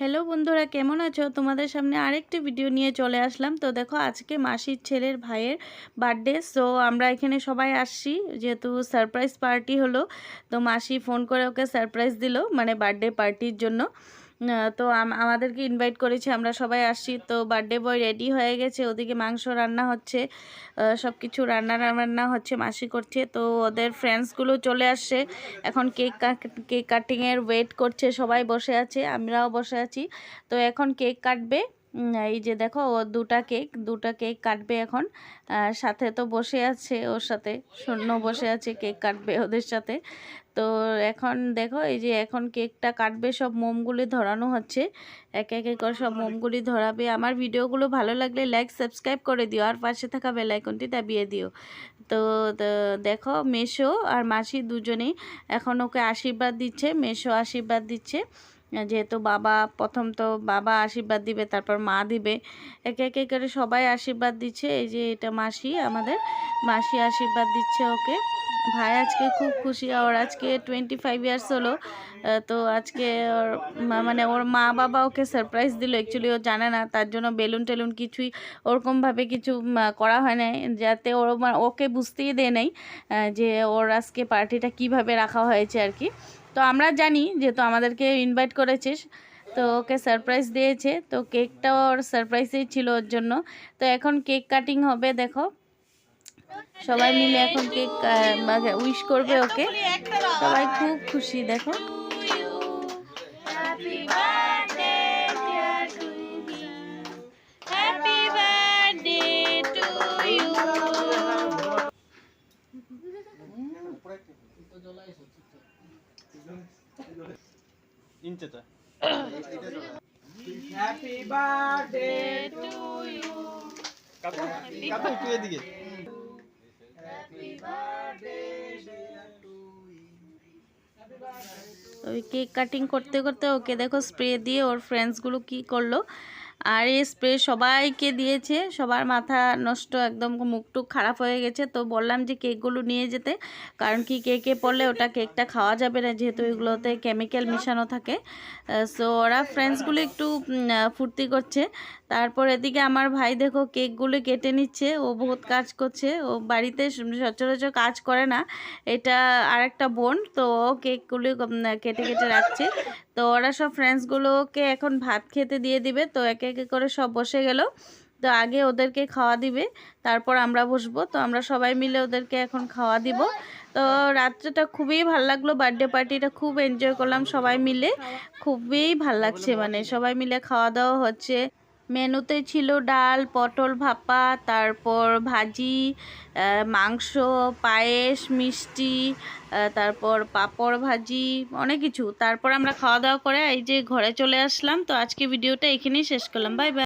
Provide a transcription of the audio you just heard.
Hello বন্ধুরা, কেমন আছো? তোমাদের সামনে আরেকটি ভিডিও নিয়ে চলে আসলাম। তো দেখো, আজকে মাসির ছেলের ভাইয়ের বার্থডে সো আমরা এখানে সবাই আসছি। যেহেতু সারপ্রাইজ পার্টি হলো, তো মাসি ফোন করে ওকে সারপ্রাইজ দিল মানে বার্থডে পার্টির জন্য। তো আমাদেরকে ইনভাইট করেছে, আমরা সবাই আসছি। তো বার্থডে বয় রেডি হয়ে গেছে, ওদিকে মাংস রান্না হচ্ছে সব কিছু রান্না রান্না হচ্ছে, মাসি করছে। তো ওদের ফ্রেন্ডসগুলো চলে আসছে, এখন কেক কেক কাটিংয়ের ওয়েট করছে, সবাই বসে আছে, আমরাও বসে আছি। তো এখন কেক কাটবে এই যে দেখো, ও দুটা কেক দুটা কেক কাটবে এখন। সাথে তো বসে আছে ওর সাথে, শূন্য বসে আছে কেক কাটবে ওদের সাথে। তো এখন দেখো, এই যে এখন কেকটা কাটবে, সব মোমগুলি ধরানো হচ্ছে। একে একে করে সব মোমগুলি ধরাবে। আমার ভিডিওগুলো ভালো লাগলে লাইক সাবস্ক্রাইব করে দিও। আর পাশে থাকা বেল আইকনটি দাবিয়ে দিও। তো, তো- দেখো, মেশো আর মাসি দুজনেই এখন ওকে আশীর্বাদ দিচ্ছে, মেশো আশীর্বাদ দিচ্ছে। যেহেতু বাবা প্রথম তো বাবা আশীর্বাদ দিবে, তারপর মা দিবে। একে একে করে সবাই আশীর্বাদ দিচ্ছে। এই যে এটা মাসি, আমাদের মাসি আশীর্বাদ দিচ্ছে ওকে। ভাই আজকে খুব খুশি, ওর আজকে টোয়েন্টি ফাইভ ইয়ার্স হলো তো আজকে ওর মানে ওর মা বাবা ওকে সারপ্রাইজ দিল। অ্যাকচুয়ালি ও জানে না, তার জন্য বেলুন টেলুন কিছুই ওরকমভাবে কিছু করা হয় নাই। যাতে ওর ওকে বুঝতেই দেয় নাই যে ওর আজকে পার্টিটা কীভাবে রাখা হয়েছে আর কি। তো আমরা জানি যেহেতু আমাদেরকে ইনভাইট করেছিস তো ওকে সারপ্রাইজ দিয়েছে, তো কেকটা ওর সারপ্রাইজেই ছিল ওর জন্য। তো এখন কেক কাটিং হবে, দেখো। সবাই মিলে এখন কেক উইশ করবে ওকে। সবাই খুব খুশি, দেখো। ইঞ্চেটা হ্যাপি বার্থডে কাকু কাকু একটু এদিকে। ওই কেক কাটিং করতে করতে ওকে দেখো স্প্রে দিয়ে ওর ফ্রেন্ডসগুলো কি করল? আর এই স্প্রে সবাইকে দিয়েছে। সবার মাথা নষ্ট, একদম মুখটুক খারাপ হয়ে গেছে। তো বললাম যে কেকগুলো নিয়ে যেতে, কারণ কি কেকে পড়লে ওটা কেকটা খাওয়া যাবে না, যেহেতু এগুলোতে কেমিক্যাল মেশানো থাকে। সো ওরা ফ্রেন্ডসগুলো একটু ফুর্তি করছে। তারপর এদিকে আমার ভাই দেখো কেকগুলো কেটে নিচ্ছে। ও বহুত কাজ করছে। ও বাড়িতে সচরাচর কাজ করে না। এটা আরেকটা বোন, তো ও কেকগুলো কেটে কেটে রাখছে। তো ওরা সব ফ্রেন্ডসগুলোকে এখন ভাত খেতে দিয়ে দিবে। তো একে একে করে সব বসে গেল। তো আগে ওদেরকে খাওয়া দিবে, তারপর আমরা বসবো। তো আমরা সবাই মিলে ওদেরকে এখন খাওয়া দিব। তো রাত্রেটা খুবই ভালো লাগল বার্থডে পার্টিটা খুব এনজয় করলাম সবাই মিলে। খুবই ভালো লাগছে মানে সবাই মিলে খাওয়া দাওয়া হচ্ছে। মেনুতে ছিল ডাল, পটল ভাপা, তারপর ভাজি মাংস, পায়েস, মিষ্টি তারপর পাপড় ভাজি, অনেক কিছু। তারপর আমরা খাওয়া দাওয়া করে এই যে ঘরে চলে আসলাম। তো আজকে ভিডিওটা এখানেই শেষ করলাম। Bye bye.